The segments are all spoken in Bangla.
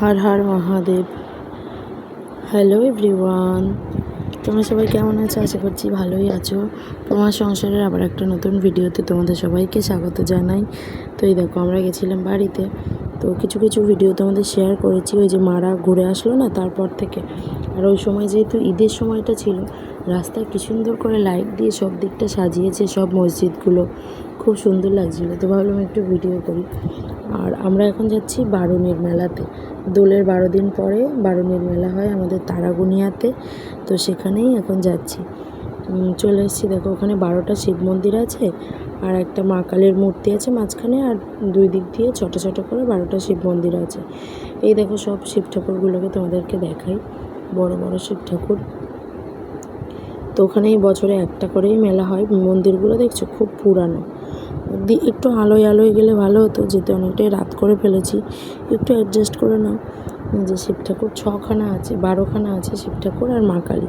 হর হর মহাদেব। হ্যালো এভরিওয়ান তোমরা সবাই কেমন আছো? আশা করছি ভালোই আছো। তোমার সংসারের আবার একটা নতুন ভিডিওতে তোমাদের সবাইকে স্বাগত জানাই। তো এই দেখো, আমরা গেছিলাম বাড়িতে। তো কিছু কিছু ভিডিও তোমাদের শেয়ার করেছি। ওই যে মারা ঘুরে আসলো না তারপর থেকে। আর ওই সময় যেহেতু ঈদের সময়টা ছিল রাস্তায় কি সুন্দর করে লাইট দিয়ে সব দিকটা সাজিয়েছে সব মসজিদগুলো। খুব সুন্দর লাগছিল। তো ভাবলাম একটু ভিডিও করি। আর আমরা এখন যাচ্ছি বারুণীর মেলাতে। দোলের বারো দিন পরে বারুণীর মেলা হয় আমাদের তারাগুনিয়াতে। তো সেখানেই এখন যাচ্ছি। চলে এসেছি, দেখো ওখানে বারোটা শিব মন্দির আছে আর একটা মা কালীর মূর্তি আছে মাঝখানে আর দুই দিক দিয়ে ছোটো ছোটো করে বারোটা শিব মন্দির আছে। এই দেখো সব শিব ঠাকুরগুলোকে তোমাদেরকে দেখাই। বড় বড় শিব ঠাকুর। তো ওখানে বছরে একটা করেই মেলা হয়। মন্দিরগুলো দেখছ খুব পুরানো। একটু আলোয় আলোয় গেলে ভালো হতো, যেতে অনেকটাই রাত করে ফেলেছি। একটু অ্যাডজাস্ট করে নাও। যে শিব ঠাকুর, ছখানা আছে, বারোখানা আছে শিব ঠাকুর আর মা কালী।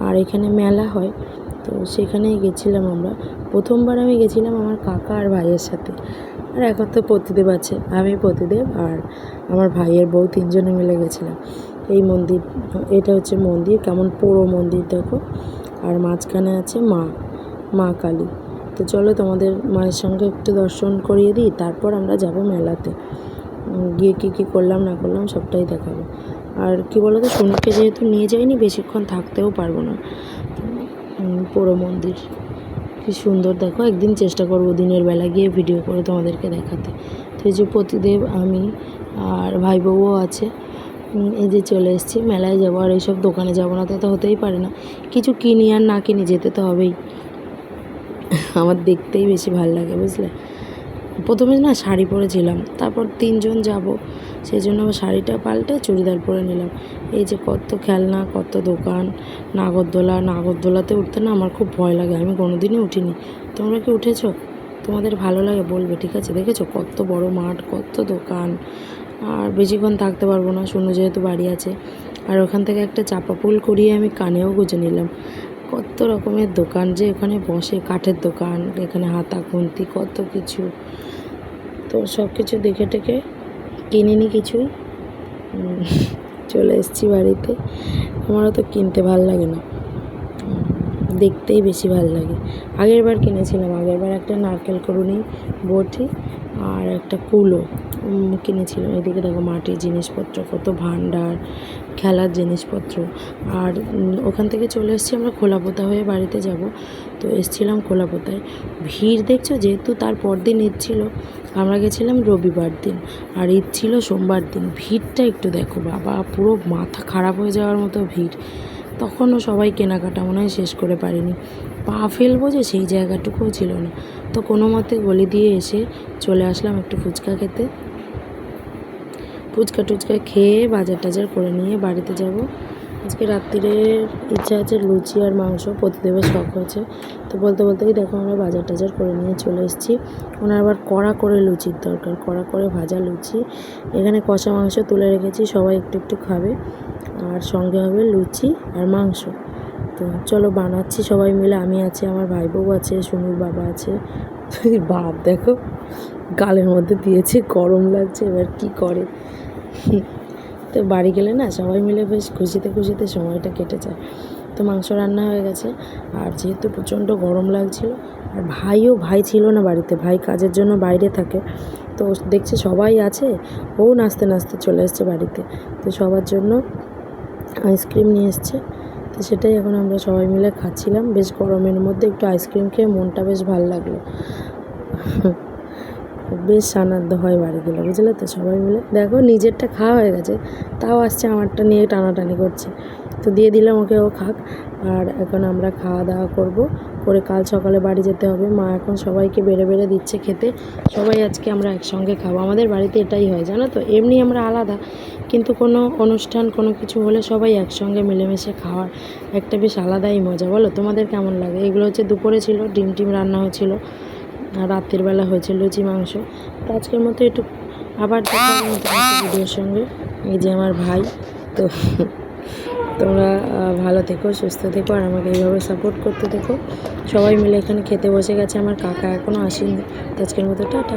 আর এখানে মেলা হয়। তো সেখানেই গেছিলাম আমরা। প্রথমবার আমি গেছিলাম আমার কাকা আর ভাইয়ের সাথে। আর এখন তো পতিদেব আছে, আমি পতিদেব আর আমার ভাইয়ের বউ তিনজনে মিলে গেছিলাম। এই মন্দির, এটা হচ্ছে মন্দির, কেমন পুরো মন্দির দেখো। আর মাঝখানে আছে মা মা কালী। তো চলো তোমাদের মায়ের সঙ্গে একটু দর্শন করিয়ে দিই, তারপর আমরা যাব মেলাতে। গিয়ে কী কী করলাম, না করলাম সবটাই দেখাবো। আর কি বলো তো সোনুকে যেহেতু নিয়ে যাইনি, বেশিক্ষণ থাকতেও পারব না। পুরো মন্দির। কি সুন্দর, দেখো, একদিন চেষ্টা করব দিনের বেলা গিয়ে ভিডিও করে তোমাদেরকে দেখাতে। তো যে প্রতিদেব, আমি আর ভাই বউও আছে। এই যে চলে এসেছি, মেলায় যাব আর এইসব দোকানে যাব না, তা তো হতেই পারে না। কিছু কিনি আর না কিনি যেতে তো হবেই। আমার দেখতেই বেশি ভালো লাগে, বুঝলে? প্রথমে না শাড়ি পরেছিলাম, তারপর তিনজন যাব সেই জন্য আমার শাড়িটা পাল্টে চুড়িদার পরে নিলাম। এই যে কত খেলনা, কত দোকান, নাগরদোলা, নাগরদোলাতে উঠতে না আমার খুব ভয় লাগে, আমি কোনোদিনই উঠিনি। তোমরা কি উঠেছো? তোমাদের ভালো লাগে বলবে, ঠিক আছে? দেখেছ কত বড় মাঠ, কত দোকান আর বেশিক্ষণ থাকতে পারব না শুনো যেহেতু বাড়ি আছে। আর ওখান থেকে একটা চাপা ফুল করিয়ে আমি কানেও গুঁজে নিলাম। কত রকমের দোকান যে ওখানে বসে, কাঠের দোকান, এখানে হাতা খুন্তি কত কিছু। তো সব কিছু দেখে টেকে কিনিনি কিছুই। চলে এসেছি বাড়িতে। আমারও তো কিনতে ভালো লাগে না। দেখতেই বেশি ভালো লাগে। আগের বার কিনেছিলাম, আগের বার একটা নারকেল করুনি বটি আর একটা কুলো কিনেছিলাম। এদিকে দেখো মাটির জিনিসপত্র, কত ভাণ্ডার, খেলার জিনিসপত্র। আর ওখান থেকে চলে এসেছি আমরা খোলাপোতা হয়ে বাড়িতে যাব। তো এসছিলাম খোলাপোতায় ভিড় দেখছ? যেহেতু তার পরদিন ঈদ ছিল, আমরা গেছিলাম রবিবার দিন। আর ঈদ ছিল সোমবার দিন। ভিড়টা একটু দেখো বাবা, পুরো মাথা খারাপ হয়ে যাওয়ার মতো ভিড়। তখনও সবাই কেনাকাটা মনে হয় শেষ করে পারিনি। পা ফেলব যে সেই জায়গাটুকুও ছিল না। তো কোনো মতে গলি দিয়ে এসে চলে আসলাম একটু ফুচকা খেতে। ফুচকা টুচকা খেয়ে বাজার টাজার করে নিয়ে বাড়িতে যাব। আজকে রাত্রিরে ইচ্ছা আছে লুচি আর মাংস প্রতিদেবের শখ হয়েছে তো বলতে বলতেই দেখো আমরা বাজার টাজার করে নিয়ে চলে এসেছি। ওনার আবার কড়া করে লুচির দরকার, কড়া করে ভাজা লুচি। এখানে কষা মাংস তুলে রেখেছি, সবাই একটু একটু খাবে। আর সঙ্গে হবে লুচি আর মাংস। তো চলো বানাচ্ছি সবাই মিলে, আমি আছি, আমার ভাই বউ আছে, সুনুর বাবা আছে। বাপ দেখো, গালের মধ্যে দিয়েছে, গরম লাগছে, এবার কি করে? তো বাড়ি গেলে না সবাই মিলে বেশ খুশিতে খুশিতে সময়টা কেটে যায়। তো মাংস রান্না হয়ে গেছে। আর যেহেতু প্রচণ্ড গরম লাগছিল, আর ভাইও ভাই ছিল না বাড়িতে, ভাই কাজের জন্য বাইরে থাকে, তো দেখছে সবাই আছে, ও নাচতে নাচতে চলে এসছে বাড়িতে। তো সবার জন্য আইসক্রিম নিয়ে এসছে। তো সেটাই এখন আমরা সবাই মিলে খাচ্ছিলাম। বেশ গরমের মধ্যে একটু আইসক্রিম খেয়ে মনটা বেশ ভালো লাগল। বেশ আনন্দ হয় বাড়িগুলো, বুঝলে তো? সবাই মিলে। দেখো, নিজেরটা খাওয়া হয়ে গেছে, তাও আসছে আমারটা নিয়ে টানাটানি করছে। তো দিয়ে দিলাম ওকে, ও খাক। আর এখন আমরা খাওয়া দাওয়া করব, করে কাল সকালে বাড়ি যেতে হবে। মা এখন সবাইকে বেড়ে বেড়ে দিচ্ছে খেতে। সবাই আজকে আমরা একসঙ্গে খাব। আমাদের বাড়িতে এটাই হয়, জানো তো? এমনি আমরা আলাদা, কিন্তু কোনো অনুষ্ঠান, কোনো কিছু হলে সবাই একসঙ্গে মিলেমিশে খাওয়ার একটা বেশ আলাদাই মজা। বলো, তোমাদের কেমন লাগে? এগুলো হচ্ছে দুপুরে ছিল, ডিম টিম রান্না হয়েছিল আর রাতের বেলা হয়েছে লুচি মাংস। তো আজকের মতো একটু আবার দেখা ভিডিওর সঙ্গে। এই যে আমার ভাই, তো তোমরা ভালো থেকো, সুস্থ থেকো, আর আমাকে এইভাবে সাপোর্ট করতে থেকো। সবাই মিলে এখানে খেতে বসে গেছে, আমার কাকা এখনও আসেনি। তো আজকের মতো টাটা।